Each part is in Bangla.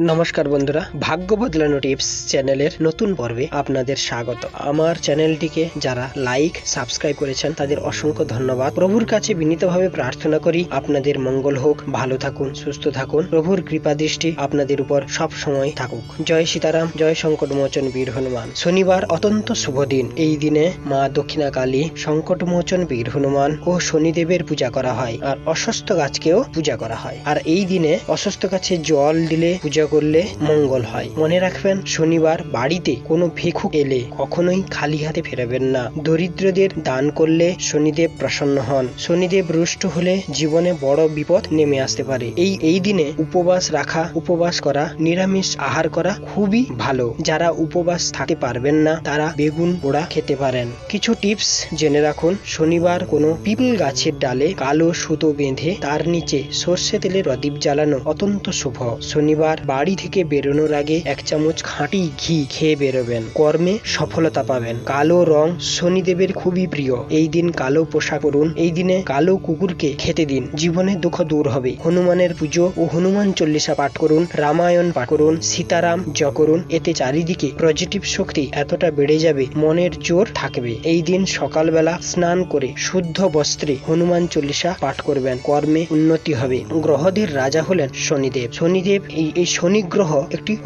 নমস্কার বন্ধুরা, ভাগ্য বদলানো টিপস চ্যানেলের নতুন পর্বে আপনাদের স্বাগত। আমার চ্যানেলটিকে যারা লাইক, সাবস্ক্রাইব করেছেন, তাদের অসংখ্য ধন্যবাদ। প্রভুর কাছে বিনীতভাবে প্রার্থনা করি, আপনাদের মঙ্গল হোক, ভালো থাকুন, সুস্থ থাকুন। প্রভুর কৃপা দৃষ্টি আপনাদের উপর সব সময় থাকুক। জয় সীতারাম, জয় সংকট মোচন বীর হনুমান। শনিবার অত্যন্ত শুভ দিন। এই দিনে মা দক্ষিণা কালী সংকট মোচন বীর হনুমান ও শনিদেবের পূজা করা হয়। আর অস্বস্থ গাছকেও পূজা করা হয়। আর এই দিনে অসুস্থ গাছে জল দিলে পূজা করলে মঙ্গল হয়। মনে রাখবেন, শনিবার বাড়িতে কোনো ভিক্ষুক এলে কখনোই খালি হাতে ফেরাবেন না। দরিদ্রদের দান করলে শনিদেব প্রসন্ন হন। শনিদেব রুষ্ট হলে জীবনে বড় বিপদ নেমে আসতে পারে। এই এই দিনে উপবাস রাখা, উপবাস করা, নিরামিষ আহার করা খুবই ভালো। যারা উপবাস থাকতে পারবেন না, তারা বেগুন পোড়া খেতে পারেন। কিছু টিপস জেনে রাখুন। শনিবার কোনো পিপল গাছের ডালে কালো সুতো বেঁধে তার নিচে সর্ষে তেলের প্রদীপ জ্বালানো অত্যন্ত শুভ। শনিবার বাড়ি থেকে বেরোনোর আগে এক চামচ খাঁটি ঘি খেয়ে বেরোবেন। কর্মে সফলতা পাবেন। কালো রং শনিদেবের খুবই প্রিয়। এই দিন কালো পোশাক করুন এই দিনে কালো কুকুরকে খেতে দিন। জীবনে দুঃখ দূর হবে। হনুমানের পুজো ও হনুমান চল্লিশা পাঠ করুন, রামায়ণ পাঠ করুন, সীতারাম জ করুন। এতে চারিদিকে পজিটিভ শক্তি এতটা বেড়ে যাবে, মনের জোর থাকবে। এই দিন সকালবেলা স্নান করে শুদ্ধ বস্ত্রে হনুমান চল্লিশা পাঠ করবেন। কর্মে উন্নতি হবে। গ্রহদের রাজা হলেন শনিদেব। শনিদেব এই শনি গ্রহ একটি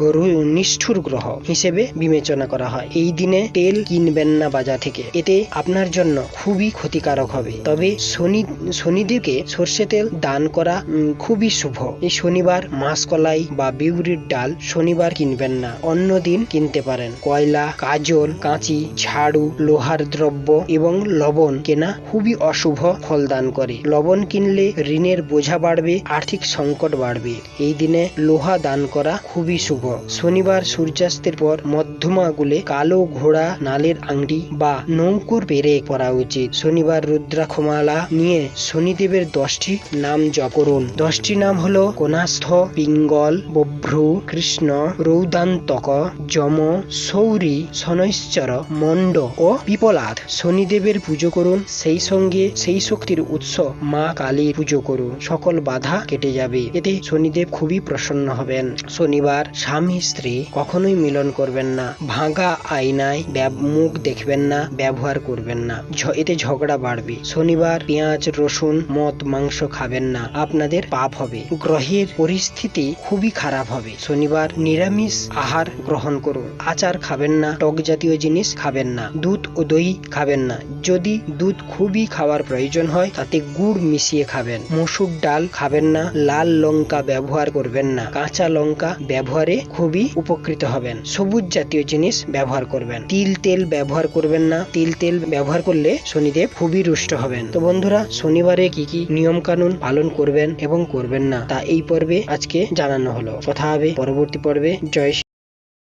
নিষ্ঠুর গ্রহ হিসেবে বিবেচনা করা হয়। এই দিনে তেল কিনবেন না বাজার থেকে। এতে আপনার জন্য খুবই ক্ষতিকারক হবে। তবে শনি শনিদেবকে সর্ষে তেল দান করা খুবই শুভ। এই শনিবার মাসকলাই বা বিউরির ডাল শনিবার কিনবেন না। অন্য দিন কিনতে পারেন। কয়লা, কাজল, কাঁচি, ঝাড়ু, লোহার দ্রব্য এবং লবণ কেনা খুবই অশুভ ফল দান করে। লবণ কিনলে ঋণের বোঝা বাড়বে, আর্থিক সংকট বাড়বে। এই দিনে লোহা দান করা খুবই শুভ। শনিবার সূর্যাস্তের পর মধ্যমা গুলে কালো ঘোড়া, নালের আংটি বা নৌকোর পেরে পরা উচিত। শনিবার রুদ্রাক্ষমালা নিয়ে শনিদেবের দশটি নাম জপ করুন। দশটি নাম হলো কোনাস্থ পিঙ্গল, বভ্রু, কৃষ্ণ, রৌদান্তক, যম, সৌরি, শনৈশ্চর, মণ্ড ও পিপলাদ শনিদেবের পুজো করুন। সেই সঙ্গে সেই শক্তির উৎস মা কালীর পুজো করুন। সকল বাধা কেটে যাবে। এতে শনিদেব খুবই প্রসন্ন হবেন। শনিবার, স্বামী, স্ত্রী কখনোই মিলন করবেন না। ভাঙা আয়নায় মুখ দেখবেন না, ব্যবহার করবেন না। এতে ঝগড়া বাড়বে। শনিবার পেঁয়াজ, রসুন, মদ, মাংস খাবেন না। আপনাদের পাপ হবে। গ্রহের পরিস্থিতি খুবই খারাপ হবে। শনিবার নিরামিষ আহার গ্রহণ করুন। আচার খাবেন না, টক জাতীয় জিনিস খাবেন না, দুধ ও দই খাবেন না। যদি দুধ খুবই খাওয়ার প্রয়োজন হয়, তাতে গুড় মিশিয়ে খাবেন। মসুর ডাল খাবেন না, লাল লঙ্কা ব্যবহার করবেন না। কাঁচা লঙ্কা ব্যবহারে খুবই উপকৃত হবেন। সবুজ জাতীয় জিনিস ব্যবহার করবেন। তিল তেল ব্যবহার করবেন না। তিল তেল ব্যবহার করলে শনিদেব খুবই রুষ্ট হবেন। তো বন্ধুরা, শনিবারে কি কি নিয়ম কানুন পালন করবেন এবং করবেন না তা এই পর্বে আজকে জানানো হলো। কথা হবে পরবর্তী পর্বে। জয়